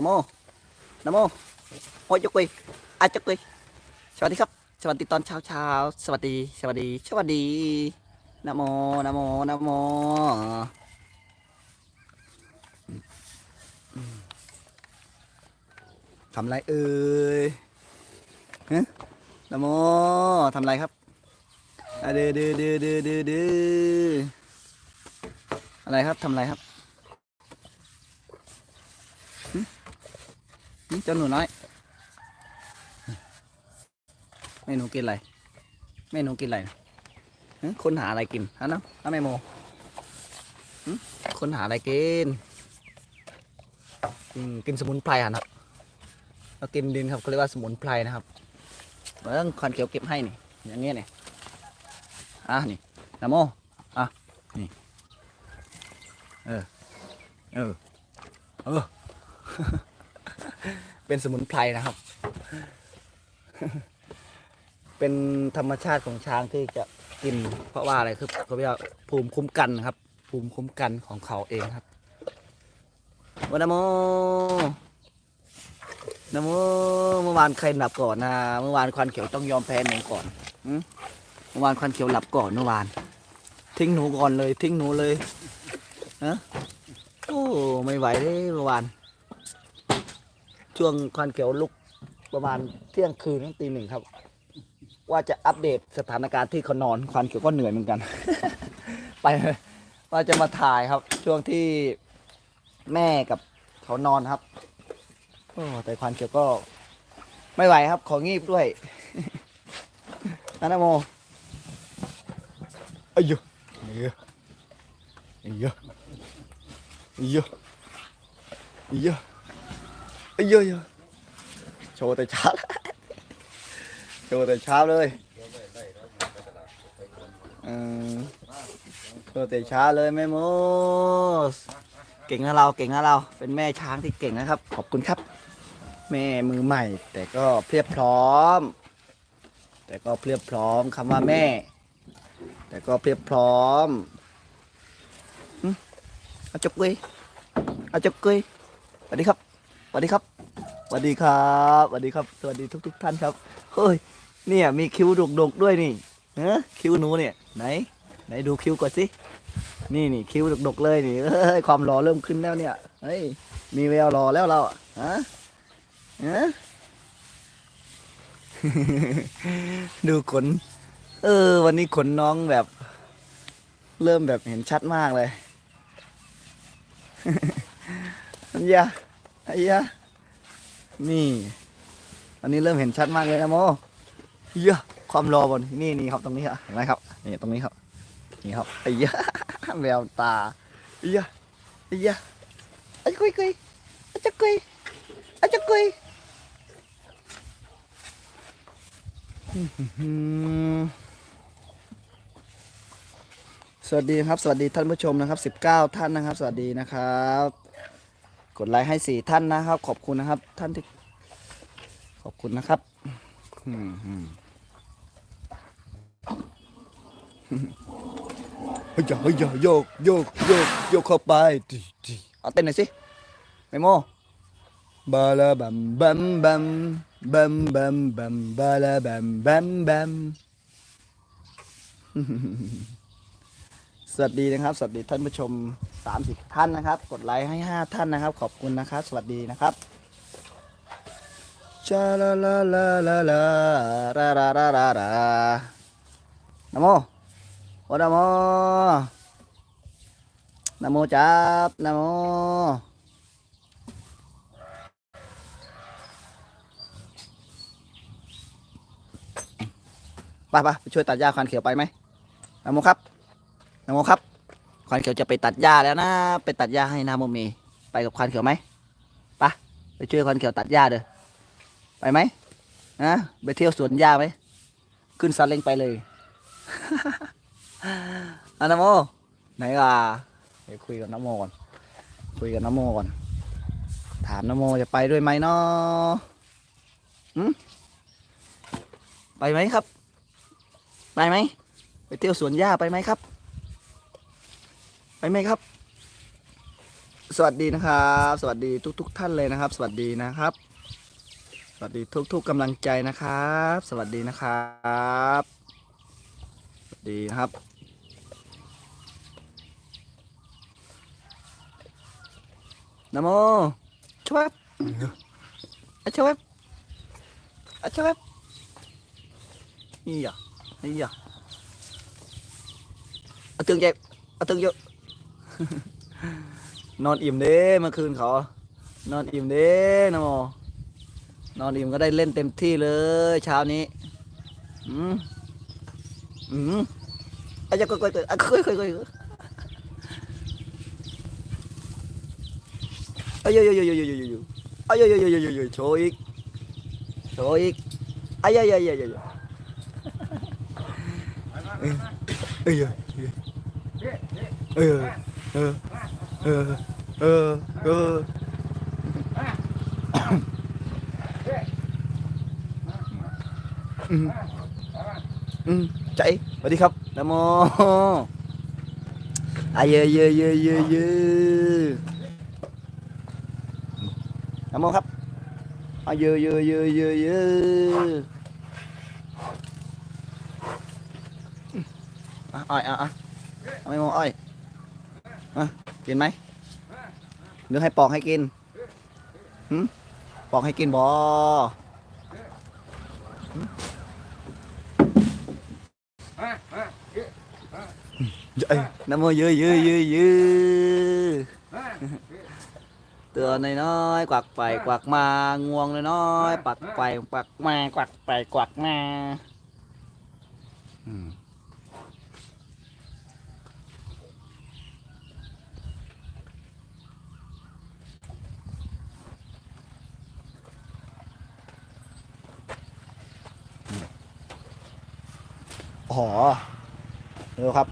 นโมนะโมโอ้ยยกกุยอาจกกุยสวัสดีครับ สวัสดีตอนเช้าเช้าสวัสดี สวัสดี สวัสดีนะโมนะโมนะโมทำไรเอ่ยฮะนะโมทำไรครับอะดื้อดื้อดื้อดื้อดื้อดื้ออะไรครับทำไรครับ หึเจ้าหนูน้อยแม่หนูกินอะไรแม่หนูกินอะไรคนหาอะไรกินฮะน้องฮะแม่โมคนหาอะไรกินกินสมุนไพรอะนะเรากินดินครับเขาเรียกว่าสมุนไพรนะครับเบิ้งควันเขียวเก็บให้นี่อย่างเงี้ยนี่อะนี่นะโมอะนี่เออเออเออ เป็นสมุนไพรนะครับ เป็นธรรมชาติของช้างที่จะกิน เพราะว่าอะไรคือเขาเรียกว่าภูมิคุ้มกันนะครับ ภูมิคุ้มกันของเขาเองครับวันโมนโมเมื่อวานใครหลับก่อนนะเมื่อวานควันเขียวต้องยอมแพ้หนูก่อนเมื่อวานควันเขียวหลับก่อนเมื่อวาน ทิ้งหนูก่อนเลย ทิ้งหนูเลยฮะโอ้ไม่ไหวเลยเมื่อวาน ช่วงควันเขียวลุกประมาณเที่ยงคืนถึงตีหนึ่งครับ ว่าจะอัปเดตสถานการณ์ที่เขานอนควันเขียวก็เหนื่อยเหมือนกัน ไปว่าจะมาถ่ายครับ ช่วงที่แม่กับเขานอนครับโอ้แต่ควันเขียวก็ไม่ไหวครับ ของีบด้วยนันโมอายุอายุอายุอายุอายุ อายุอายุโชว์แต่เช้า โชว์แต่เช้าเลยอืมโชว์แต่เช้าเลยแม่โมสเก่งนะเราเก่งนะเรา เป็นแม่ช้างที่เก่งนะครับ ขอบคุณครับ แม่มือใหม่ แต่ก็เพียบพร้อม แต่ก็เพียบพร้อมคำว่าแม่ แต่ก็เพียบพร้อมหึเอาจบกุยเอาจบกุยสวัสดีครับสวัสดีครับ สวัสดีครับสวัสดีครับ สวัสดีทุก ๆท่านครับเฮ้ยเนี่ยมีคิ้วดกๆด้วยนี่เออคิ้วหนูเนี่ยไหน ไหนดูคิ้วก่อนสินี่นี่คิ้วดกๆเลยนี่เอ้ยความหล่อเริ่มขึ้นแล้วเนี่ยเฮ้ยมีแววหล่อแล้วเราอะฮะฮะ ดูขน เออ วันนี้ขนน้องแบบ เริ่มแบบเห็นชัดมากเลย อันยาอันยา นี่ อันนี้เริ่มเห็นชัดมากเลยนะโมเยอะความรอบนนี่นี่ครับตรงนี้ครับเห็นไหมครับนี่ตรงนี้ครับนี่ครับไอ้ยะแววตาไอ้ยะไอ้ยะไอ้กุยกุยไอ้จะกุยไอ้จะกุยสวัสดีครับ สวัสดีท่านผู้ชมนะครับ 19 ท่านนะครับ สวัสดีนะครับ กดไลค์ให้สี่ท่านนะครับ ขอบคุณนะครับ ท่านที่ขอบคุณนะครับอืมอืมเฮ้ยเฮ้ยโยกโยกโยกโยกเข้าไปดิดิเอาเต้นหน่อยสิไมโมบาลาบัมบัมบัมบัมบัมบัมบาลาบัมบัมบัมส วัสดีนะครับ สวัสดีท่านผู้ชม 30 ท่านนะครับ กดไลค์ให้ 5 ท่านนะครับ ขอบคุณนะครับ สวัสดีนะครับชาลาลาลาลาลารารารารารานโมโอนโมนโมจับนโมไปไปไปช่วยตัดหญ้าควันเขียวไปไหมนโมครับ โมครับควันเขียวจะไปตัดหญ้าแล้วนะ ไปตัดหญ้าให้นาโมเม ไปกับควันเขียวไหมไปไปช่วยควันเขียวตัดหญ้าเด้อไปไหมนะไปเที่ยวสวนหญ้าไหมขึ้นซาเล้งไปเลยอะนาโมไหนล่ะไปคุยกับนโมก่อนคุยกับนโมก่อนถามนโมจะไปด้วยไหมเนาะหืมไปไหมครับ ไปไหมไปเที่ยวสวนหญ้าไปไหมครับ ไปไหมครับ สวัสดีนะครับ สวัสดีทุกๆท่านเลยนะครับ สวัสดีนะครับ สวัสดีทุกๆกกำลังใจนะครับ สวัสดีนะครับ สวัสดีครับนโมช่วยอะช่วยอะช่วยนี่อะนี่อะอะตึงเจ็บอะตึงเยอะ นอนอิ่มเด้เมื่อคืนเขา นอนอิ่มเด้นะโมนอนอิ่มก็ได้เล่นเต็มที่เลย เช้านี้ อืมอืมอาจจะก็ก็ก็ค่อยค่อยค่อยเอ้ยโยโยโยโยโยโยโยเอ้ยโยโยโยโยโยโยโชว์อีกโชว์อีกเอ้ยโยโยโยโยโยเอ้ยเอ้ยเอ้ย เออ เออ เออ เอออืมใจสวัสดีครับนโมอะเยอะเยอะเยอะเยอะเยอะนโมครับอะเยอะเยอะเยอะเยอะเยอะอ้อยอะอะไม่โมอ้อยอะ กินไหมหรือให้ปอกให้กินหืมปอกให้กินบ่เอ้ยน้ำมือเยอะเยอะเยอะเยอะตัวน้อยๆกวักไปกวักมางวงน้อยๆปักไปกวักมากวักไปกวักมาอืม อ๋อดูครับ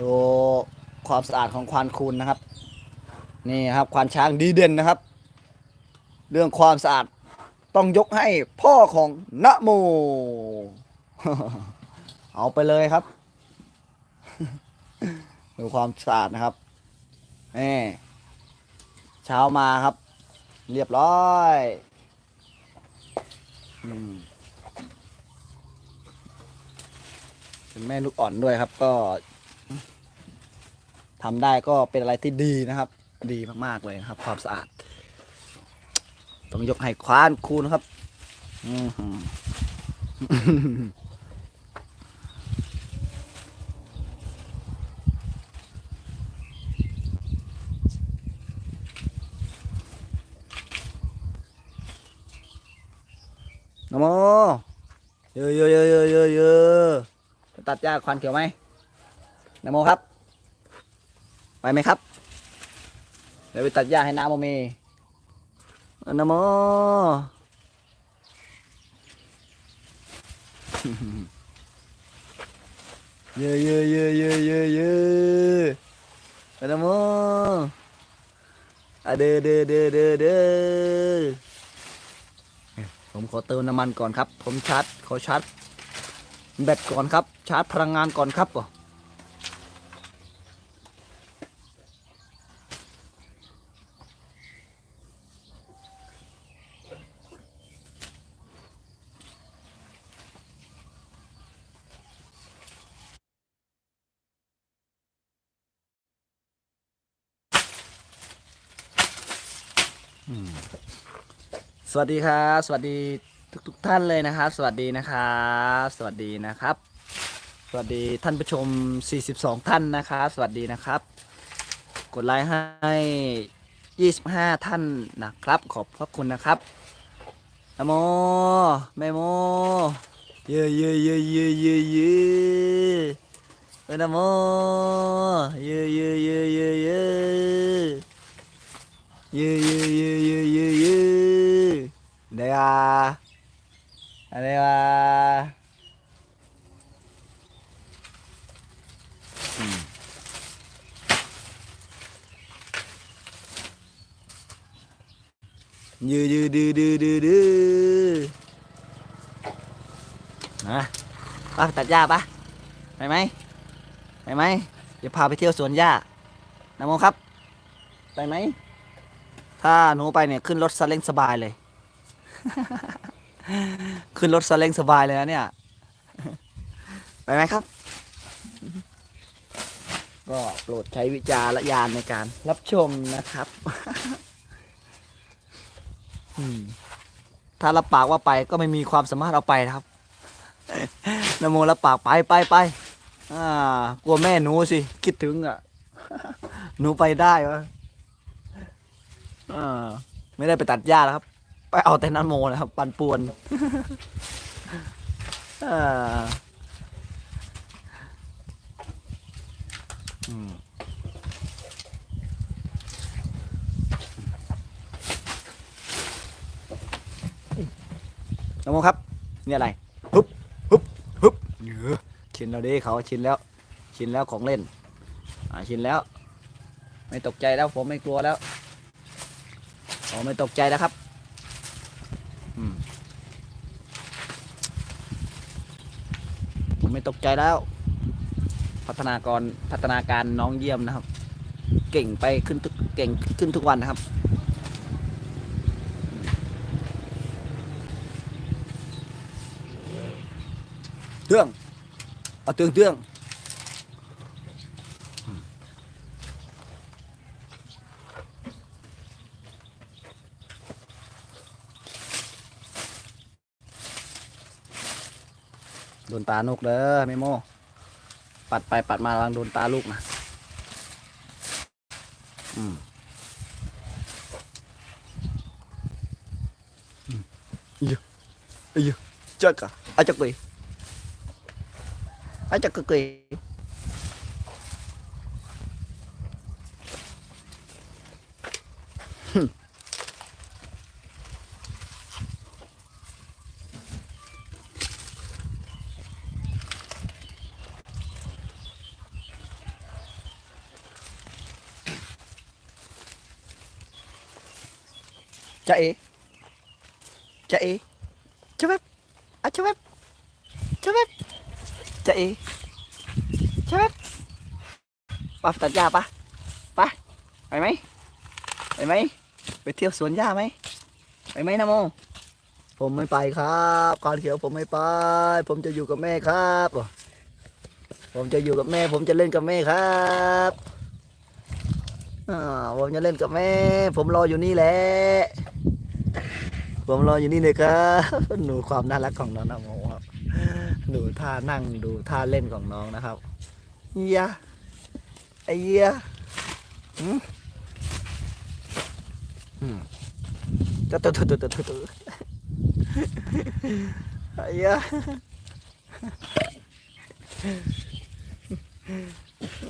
ดูความสะอาดของควานคูณนะครับ นี่ครับควานช้างดีเด่นนะครับ เรื่องความสะอาดต้องยกให้พ่อของนะโม เอาไปเลยครับ ดูความสะอาดนะครับนี่เช้ามาครับ เรียบร้อย อืม เป็นแม่ลูกอ่อนด้วยครับ ก็ทำได้ก็เป็นอะไรที่ดีนะครับ ดีมากๆเลยนะครับ ความสะอาด ต้องยกให้ควานคูนะครับนโมเยอะเยอะเยอะ หญ้าควันเขียวไหมนโมครับ ไปไหมครับ เดี๋ยวไปตัดหญ้าให้น้าโมเมนโมเยอะเยอะเยอะเยอะเยอะเยอะนโมอะเด้อเด้อเด้อเด้อเด้อผมขอเติมน้ำมันก่อนครับ ผมชาร์จขอชาร์จ แบตก่อนครับ ชาร์จพลังงานก่อนครับสวัสดีครับ สวัสดี ทุกทท่านเลยนะครับ สวัสดีนะครับ สวัสดีนะครับ สวัสดีท่านผู้ชม 42 ท่านนะครับ สวัสดีนะครับ กดไลค์ให้ 25 ท่านนะครับ ขอบพระคุณนะครับนโมแม่โม เยอะเยอะเยอะเยอะเยอะเยอะเออนะโมเยอะเยอะเยอะเยอะเยอะเยอะเยอะเยอะเยอะเยอะเยอะเดี๋ยว อะไรวะอืมยืดยืดดื้อดื้อดื้อดื้อนะป้าตัดหญ้าปะไปไหมไปไหมจะพาไปเที่ยวสวนหญ้านโมครับไปไปไหม ถ้าหนูไปเนี่ย ขึ้นรถซาเล้งสบายเลย ขึ้นรถซาเล้งสบายเลยนะเนี่ย ไปไหมครับ ก็โปรดใช้วิจารณญาณในการรับชมนะครับถ้ารับปากว่าไปก็ไม่มีความสามารถเอาไปนะครับนโมรับปากไปไปไปกลัวแม่หนูสิ คิดถึงอะ หนูไปได้วะอ่าไม่ได้ไปตัดหญ้าแล้วครับ ไปเอาแต่นโมนะครับ ปันป่วนอ่าอืมนโมครับ นี่อะไรฮึบฮึบฮึบเออชินแล้วดิเขาชินแล้ว ชินแล้วของเล่น อ่าชินแล้ว ไม่ตกใจแล้วผมไม่กลัวแล้วผมไม่ตกใจแล้วครับอืมผมไม่ ตกใจแล้ว พัฒนากรพัฒนาการน้องเยี่ยมนะครับ เก่งไปขึ้นทุกเก่งขึ้นทุกวันนะครับเตื่องเอาเตืองเตือง นตานกเด้อแม่โมปัดไปปัดมาระวังโดนตาลูกนะอืมอืมอีเยอะอีเยอาจัก อะอาจักเลย ở cho cực kỳ chạy chạy cho phép à cho phép cho phép จะเอใช่ไหมปะตัดหญ้าปะไปไปไหมไปไหมไปเที่ยวสวนหญ้าไหมไปไหมนะโม ผมไม่ไปครับก่อนเขียวผมไม่ไป ผมจะอยู่กับแม่ครับ ผมจะอยู่กับแม่ ผมจะเล่นกับแม่ครับผมจะเล่นกับแม่ ผมรออยู่นี่แหละ ผมรออยู่นี่เลยครับหนูความน่ารักของน้องนะโมครับดูท่านั่งดูท่าเล่นของน้องนะครับเฮียไอเยหืมอืมจะตุ๊ตุ๊ตุ๊ตุ๊ตุ๊ดไอเย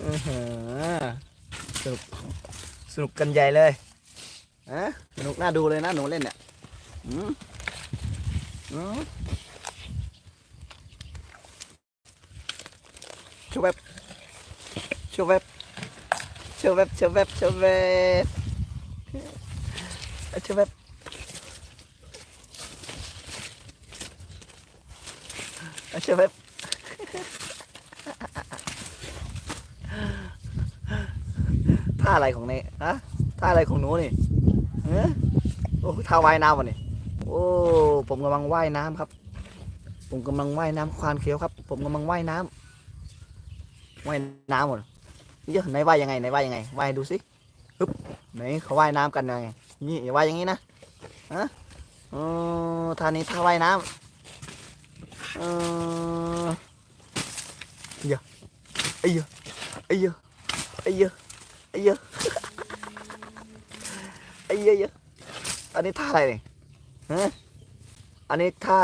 อื้อหือสนุกสนุกกันใหญ่เลยฮะสนุกน่าดูเลยนะหนูเล่นเนี่ย ชูเว็บชูเว็บชูเว็บชูเว็บชูเว็บชูเว็บชูเว็บท่าอะไรของนี่ฮะท่าอะไรของหนูนี่เอ้โอ้ท่าว่ายน้ำวะนี่ โอ้ ผมกำลังว่ายน้ำครับ ผมกำลังว่ายน้ำควานเขียวครับ ผมกำลังว่ายน้ำว่ายน้ำหมดเยอะไหนว่ายยังไงไหนว่ายยังไงว่ายดูสิฮึบไหนเขาว่ายน้ำกันยังไงนี่อย่าว่ายอย่างนี้นะฮะเออท่านี้ท่าว่ายน้ำเออเยอะไอ้เยอะไอ้เยอะไอ้เยอะไอ้เยอะไอ้เยอะเยอะอันนี้ท่าอะไรเนี่ย ฮะอันนี้ท่า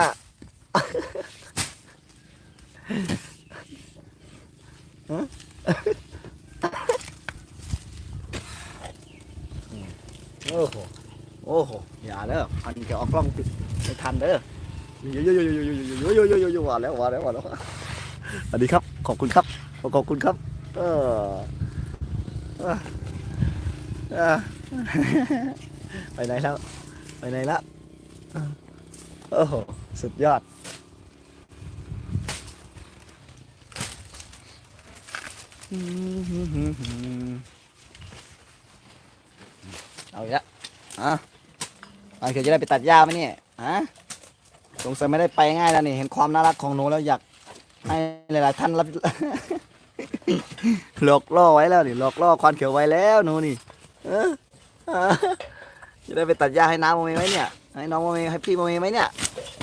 โอ้โห โอ้โห อย่าเด้อพันจะออกกล้องติดไม่ทันเด้อโยโยโยโยโยโยโยโยโยโยโยว่าแล้วว่าแล้วว่าแล้วสวัสดีครับ ขอบคุณครับ ขอบคุณครับ เออไปไหนแล้ว ไปไหนละ โอ้โห สุดยอด เอาอีกแล้วอะควานเขียวจะได้ไปตัดหญ้าไหมเนี่ยฮะสงสัยไม่ได้ไปง่ายแล้วนี่เห็นความน่ารักของหนูแล้วอยากให้หลายๆท่านรับ หลอกล่อไว้แล้วนี่หลอกล่อควานเขียวไว้แล้วหนูนี่เออจะได้ไปตัดหญ้าให้น้ำมเมไหมเนี่ย ให้น้องโมเมให้พี่โมเมไหมเนี่ย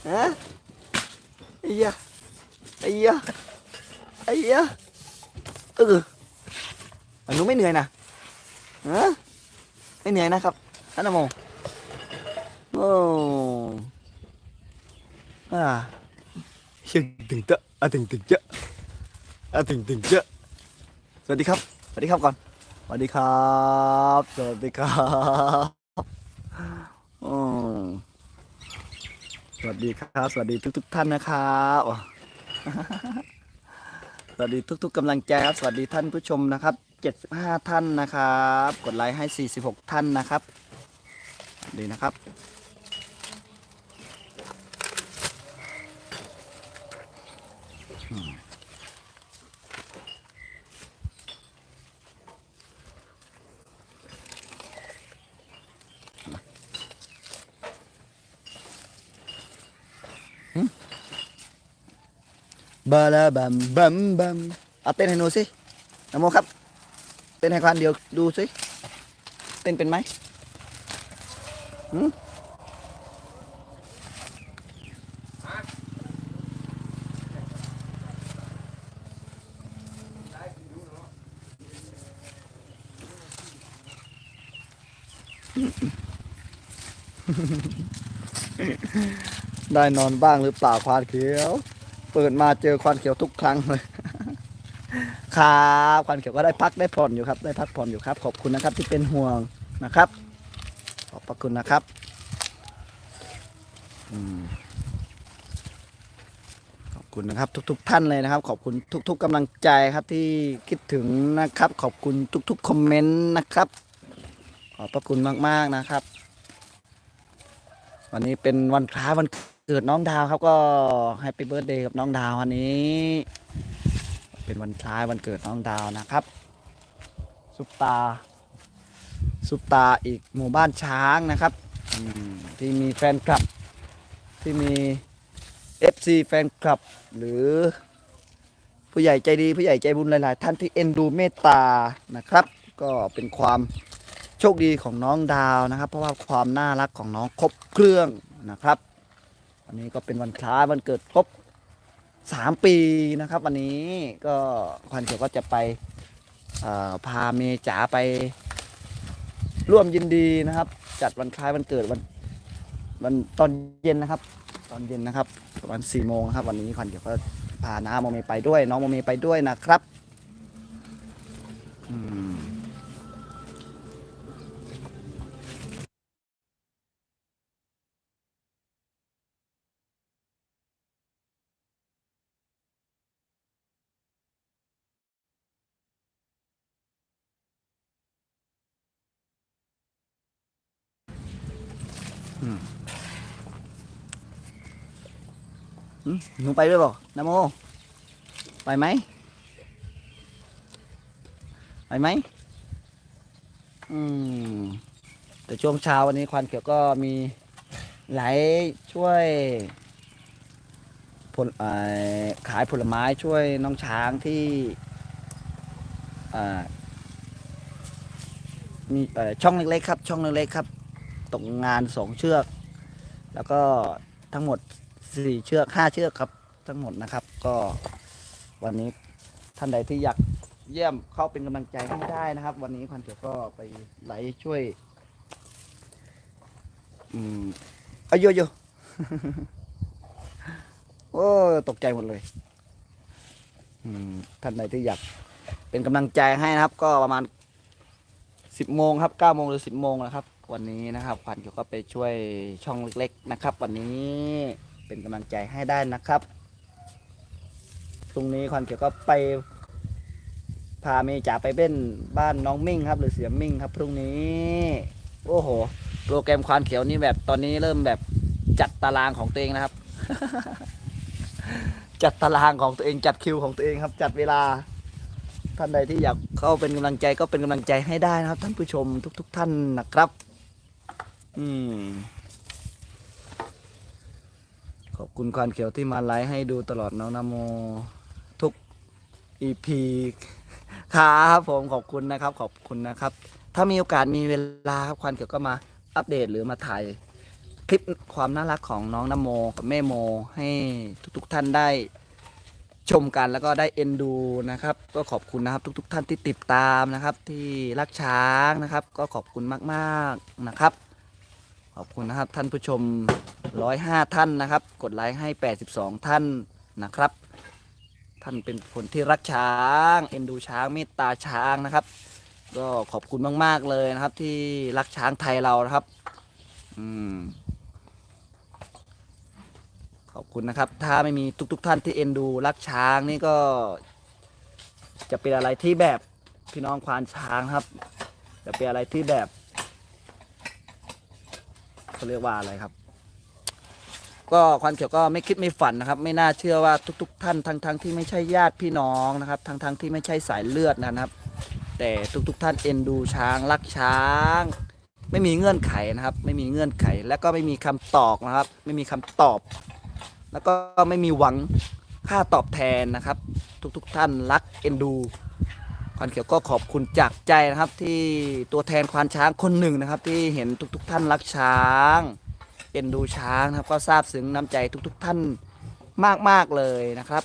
ฮะไอ้เหี้ยไอ้เหี้ยไอ้เหี้ยเออหนูไม่เหนื่อยนะฮะไม่เหนื่อยนะครับท่านโมโอ้อ่าเชียงถึงเจอะอะถึงถึงเจอะอะถึงถึงเจอะสวัสดีครับ สวัสดีครับก่อน สวัสดีครับ สวัสดีครับอืม สวัสดีครับ สวัสดีทุกๆท่านนะครับสวัสดีทุก ๆกำลังใจครับ สวัสดีท่านผู้ชมนะครับ75ท่านนะครับ กดไลค์ให้ 46 ท่านนะครับดีนะครับ บาลาบัมบัมบัมเอาเต้นให้หนูสินโมครับ เต้นให้ควานเดียวดูสิ เต้นเป็นไหมหืมได้นอนบ้างหรือเปล่าควานเขียว เปิดมาเจอควันเขียวทุกครั้งเลย ครับควันเขียวก็ได้พักได้ผ่อนอยู่ครับ ได้พักผ่อนอยู่ครับ ขอบคุณนะครับที่เป็นห่วงนะครับ ขอบพระคุณนะครับขอบคุณนะครับทุก ๆ ท่านเลยนะครับ ขอบคุณทุก ๆกำลังใจครับที่คิดถึงนะครับ ขอบคุณทุก ๆ คอมเมนต์นะครับ ขอบพระคุณมาก ๆนะครับ วันนี้เป็นวันคล้ายวันเกิดน้องดาวครับก็แฮปปี้เบิร์ดเดย์กับน้องดาววันนี้ เป็นวันคล้ายวันเกิดน้องดาวนะครับซุปตาซุปตาอีกหมู่บ้านช้างนะครับที่มีแฟนคลับที่มี FC แฟนคลับ หรือผู้ใหญ่ใจดีผู้ใหญ่ใจบุญหลาย ๆ ท่านที่เอ็นดูเมตตานะครับ ก็เป็นความโชคดีของน้องดาวนะครับ เพราะว่าความน่ารักของน้องครบเครื่องนะครับ วันนี้ก็เป็นวันคล้ายวันเกิดครบสามปีนะครับ วันนี้ก็ควันเขียวก็จะไปพาเมจ๋าไปร่วมยินดีนะครับ จัดวันคล้ายวันเกิดวันวันตอนเย็นนะครับ ตอนเย็นนะครับประมาณสี่โมงครับ วันนี้ควันเขียวก็พาน้าโมเมไปด้วย น้องโมเมไปด้วยนะครับ อืม หนูไปด้วยเปล่านโม ไปไหม ไปไหม อืม แต่ช่วงเช้าวันนี้ควันเขียวก็มีไหลช่วยผลขายผลไม้ช่วยน้องช้างที่อ่ามีช่องเล็กๆครับ ช่องเล็กๆครับ ตกงานสองเชือก แล้วก็ทั้งหมดสี่เชือกห้าเชือกครับ ทั้งหมดนะครับ ก็วันนี้ท่านใดที่อยากเยี่ยมเข้าเป็นกำลังใจให้ได้นะครับ วันนี้ควันเขียวก็ไปไหลช่วย อืมอายุยุโอ้ตกใจหมดเลย อืมท่านใดที่อยากเป็นกำลังใจให้นะครับ ก็ประมาณสิบโมงครับเก้าโมงหรือสิบโมงนะครับ วันนี้นะครับขวัญเขียวก็ไปช่วยช่องเล็ก ๆนะครับ วันนี้เป็นกำลังใจให้ได้นะครับพรุ่งนี้ขวัญเขียวก็ไปพาเมจ๋าไปเป็นบ้านน้องมิ่งครับ หรือเสียมิ่งครับพรุ่งนี้โอ้โห โปรแกรมควานเขียวนี่แบบตอนนี้เริ่มแบบจัดตารางของตัวเองนะครับ จัดตารางของตัวเองจัดคิวของตัวเองครับ จัดเวลาท่านใดที่อยากเข้าเป็นกำลังใจก็เป็นกำลังใจให้ได้นะครับ ท่านผู้ชมทุก ๆ ท่านนะครับ อืม ขอบคุณควันเขียวที่มาไลฟ์ให้ดูตลอดน้องนโม ทุกอีพีครับผมขอบคุณนะครับ ขอบคุณนะครับ ถ้ามีโอกาสมีเวลาครับควันเขียวก็มาอัปเดตหรือมาถ่ายคลิปความน่ารักของน้องนโมกับแม่โมให้ทุก ๆ ท่านได้ชมกันแล้วก็ได้เอ็นดูนะครับ ก็ขอบคุณนะครับ ทุก ๆ ท่านที่ติดตามนะครับ ที่รักช้างนะครับ ก็ขอบคุณมาก ๆนะครับ ขอบคุณนะครับท่านผู้ชม 105 ท่านนะครับ กดไลค์ให้ 82 ท่านนะครับ ท่านเป็นคนที่รักช้าง เอ็นดูช้างเมตตาช้างนะครับ ก็ขอบคุณมาก ๆ เลยนะครับ ที่รักช้างไทยเรานะครับ อืมขอบคุณนะครับ ถ้าไม่มีทุก ๆท่านที่เอ็นดูรักช้างนี่ก็ จะเป็นอะไรที่แบบพี่น้องควานช้างครับ จะเป็นอะไรที่แบบ เขาเรียกว่าอะไรครับ ก็ควันเขียวก็ไม่คิดไม่ฝันนะครับ ไม่น่าเชื่อว่าทุก ๆ ท่านทั้งทั้งที่ไม่ใช่ญาติพี่น้องนะครับ ทั้งทั้งที่ไม่ใช่สายเลือดนะครับ แต่ทุก ๆ ท่านเอ็นดูช้างรักช้าง ไม่มีเงื่อนไขนะครับ ไม่มีเงื่อนไข และก็ไม่มีคำตอบนะครับ ไม่มีคำตอบ แล้วก็ไม่มีหวังค่าตอบแทนนะครับ ทุก ๆ ท่านรักเอ็นดู ควันเขียวก็ขอบคุณจากใจนะครับที่ตัวแทนควานช้างคนหนึ่งนะครับ ที่เห็นทุกๆท่านรักช้างเอ็นดูช้างนะครับ ก็ซาบซึ้งน้ำใจทุก ๆ ท่านมากๆเลยนะครับ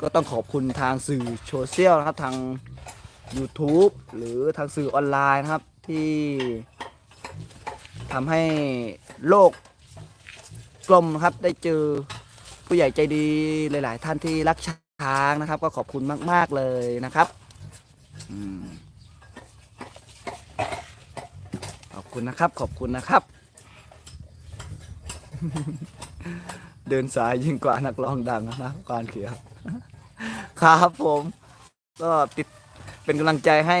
ก็ต้องขอบคุณทางสื่อโซเชียลนะครับทาง YouTube หรือทางสื่อออนไลน์นะครับที่ทำให้โลกกลมครับได้เจอผู้ใหญ่ใจดีหลาย ๆ ท่านที่รักช้าง ทางนะครับ ก็ขอบคุณมาก ๆ เลยนะครับอขอบคุณนะครับ ขอบคุณนะครับ เดินสายยิ่งกว่านักร้องดังนะกวานเขียวครับผม ก็ติดเป็นกำลังใจให้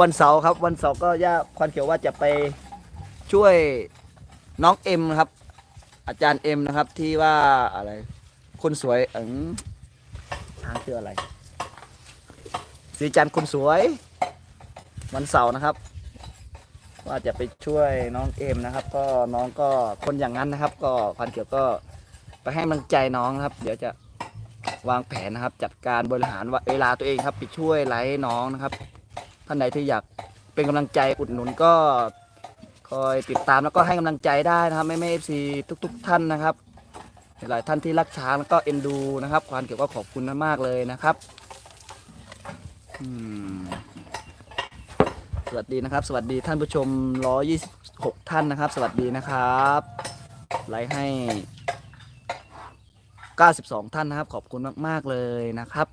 วันเสาร์ครับ วันเสาร์ก็ย่าควันเขียวว่าจะไปช่วยน้องเอ็มนะครับ อาจารย์เอ็มนะครับที่ว่าอะไร คนสวยอ งทางชื่ออะไร สีจันทร์คนสวย วันเสาร์นะครับ ว่าจะไปช่วยน้องเอ็มนะครับ ก็น้องก็คนอย่างนั้นนะครับ ก็ควันเขียวก็ไปให้กำลังใจน้องนะครับ เดี๋ยวจะวางแผนนะครับ จัดการบริหารเวลาตัวเองครับ ไปช่วยไลฟ์น้องนะครับ ท่านใดที่อยากเป็นกำลังใจอุดหนุนก็คอยติดตามแล้วก็ให้กำลังใจได้นะครับไม่ไม่เอฟซีทุก ๆ ท่านนะครับ หลายท่านที่รักช้างแล้วก็เอ็นดูนะครับควานเกี่ยวก็ขอบคุณมากเลยนะครับสวัสดีนะครับ สวัสดีท่านผู้ชม 126 ท่านนะครับ สวัสดีนะครับไลฟ์ให้ 92 ท่านนะครับ ขอบคุณมาก ๆ เลยนะครับ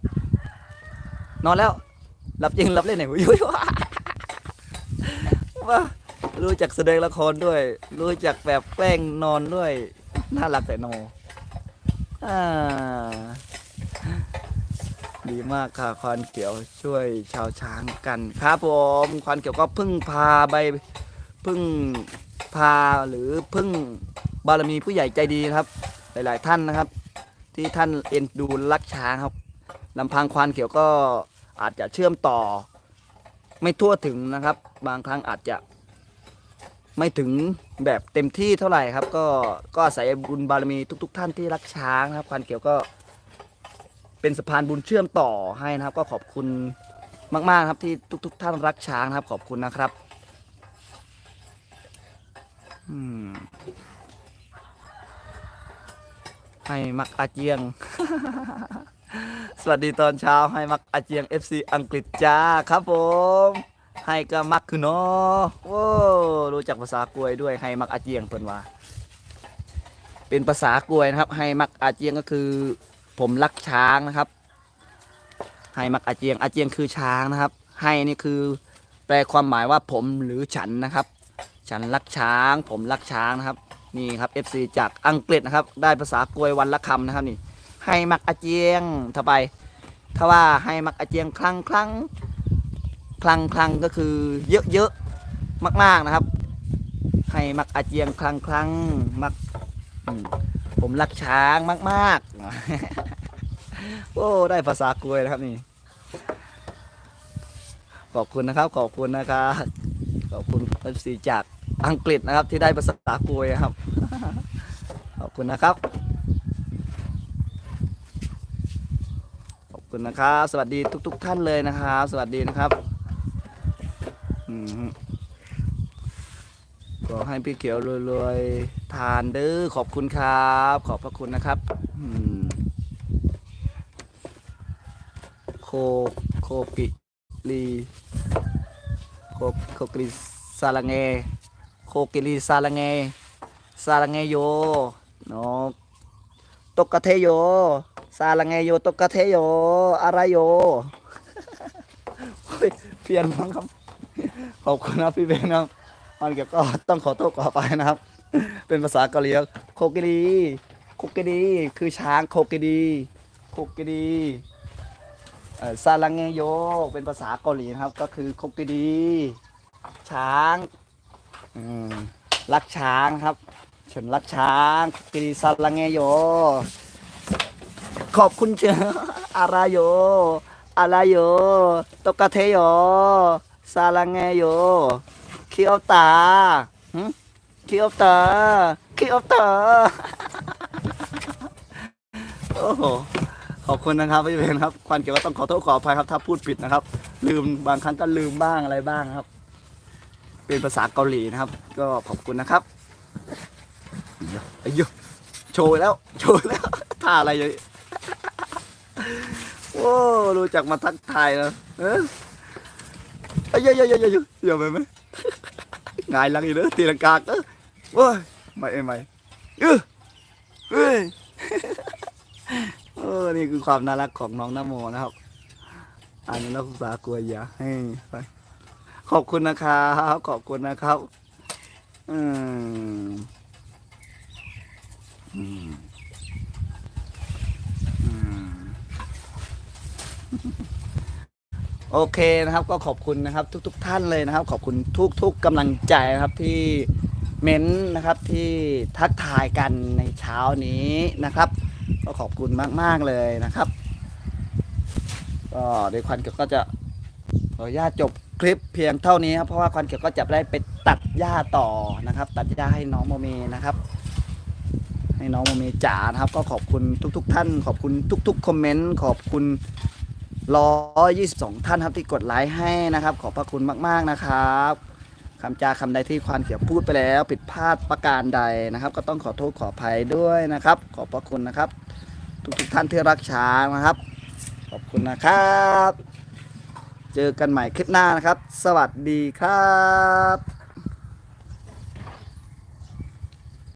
นอนแล้วหลับจริงหลับเล่นไหนวะยุ้ยว้าว่ารู้จักแสดงละครด้วย รู้จักแบบแกล้งนอนด้วย น่ารักแต่โนอ่า ดีมากค่ะควันเขียวช่วยชาวช้างกันครับผมควันเขียวก็พึ่งพาใบพึ่งพาหรือพึ่งบารมีผู้ใหญ่ใจดีครับ หลาย ๆ ท่านนะครับ ที่ท่านเอ็นดูรักช้างครับลำพังควานเขียวก็อาจจะเชื่อมต่อ ไม่ทั่วถึงนะครับ บางครั้งอาจจะ ไม่ถึงแบบเต็มที่เท่าไหร่ครับ ก็ก็อาศัยบุญบารมีทุก ๆ ท่านที่รักช้างนะครับควานเขียวก็เป็นสะพานบุญเชื่อมต่อให้นะครับ ก็ขอบคุณมากๆครับที่ทุก ๆ ท่านรักช้างนะครับ ขอบคุณนะครับให้มักอาเจียง สวัสดีตอนเช้าให้มักอาเจียง FC อังกฤษจ้าครับผม ให้ก็มักคือเนาะโอ้รู้จักภาษากลวยด้วยให้มักอาเจียงเพิ่นว่า เป็นภาษากลวยนะครับ ให้มักอาเจียงก็คือ ผมรักช้างนะครับ ให้มักอาเจียง อาเจียงคือช้างนะครับ ให้นี่คือแปลความหมายว่าผมหรือฉันนะครับ ฉันรักช้าง ผมรักช้างนะครับ นี่ครับ FC จากอังกฤษนะครับ ได้ภาษากลวยวันละคำนะครับนี่ ให้มักอาเจียงถ้าไป ถ้าว่าให้มักอาเจียงครั้งครั้ง ครั้งครั้งก็คือเยอะเยอะมาก ๆนะครับ ให้มักอาเจียงครั้งครั้งมักผมรักช้างมาก ๆ โอ้ได้ภาษากลวยนะครับนี่ ขอบคุณนะครับ ขอบคุณนะครับขอบคุณเอฟซีจากอังกฤษนะครับ ที่ได้ภาษากุยครับ ขอบคุณนะครับ ขอบคุณนะครับ สวัสดีทุก ๆ ท่านเลยนะครับ สวัสดีนะครับ ขอให้พี่เขียวรวยๆ ทานเด้อขอบคุณครับ ขอบพระคุณนะครับโคโคกิลีโคโคกิลีซาลังเงโคกิลีซาลังเงซาลังเงโยนาะตกกะเทโยซาลังเงโยตกกะเทโยอะไรโยเปลี่ยนบ้างครับ อบคุณนะพี่เบนครับมันเก็บก็ต้องขอโทษขอไปนะครับ เป็นภาษาเกาหลีโคกิดีโคกิดี คือช้างโคกิดีโคกิดีซาลังเงโยเป็นภาษาเกาหลีนะครับ ก็คือโคกิดี ช้างรักช้างครับชนรักช้างกรีซาลังเงโยขอบคุณเจออะไรโยอะไรโยตกกะเทโย ซาลังเงโยคียวตาคียวตาคียวตาโอ้โหขอบคุณนะครับพี่เบนครับควันเกี่ยวก็ต้องขอโทษขออภัยครับ ถ้าพูดผิดนะครับ ลืมบางครั้งก็ลืมบ้างอะไรบ้างครับ เป็นภาษาเกาหลีนะครับ ก็ขอบคุณนะครับอายุโชว์แล้ว โชว์แล้วท่าอะไรอย่างนี้โอ้รู้จักมาทักทายแล้วเออ เอ้ยเยอะเยอะเยอะเยอะเยอะไปไหมงายหลังอีกเด้อตีลังกาเออโอ้ยไม่ไม่เออเฮ้ยเออนี่คือความน่ารักของน้องนโมนะครับอันนี้นักศึกษากลัวยาให้ไปขอบคุณนะครับขอบคุณนะครับ อืมอืมอืม โอเคนะครับก็ขอบคุณนะครับทุกๆท่านเลยนะครับ ขอบคุณทุกๆกำลังใจนะครับที่เม้นต์นะครับที่ทักทายกันในเช้านี้นะครับ ก็ขอบคุณมากๆเลยนะครับก็เดี๋ยวควันเกียวก็จะขออนุญาตจบคลิปเพียงเท่านี้ครับเพราะว่าควันเกียวก็จะได้ไปตัดหญ้าต่อนะครับ ตัดหญ้าให้น้องโมเมนะครับ ให้น้องโมเมจ๋านะครับ ก็ขอบคุณทุก ๆ ท่าน ขอบคุณทุก ๆ คอมเมนต์ขอบคุณ ร้อยี่สิบสองท่านครับที่กดไลค์ให้นะครับ ขอบพระคุณมากๆนะครับคำจาคำใดที่ควานเขียวพูดไปแล้ว ผิดพลาดประการใดนะครับ ก็ต้องขอโทษขออภัยด้วยนะครับ ขอบพระคุณนะครับ ทุกๆท่านที่รักช้างนะครับ ขอบคุณนะครับ เจอกันใหม่คลิปหน้านะครับ สวัสดีครับ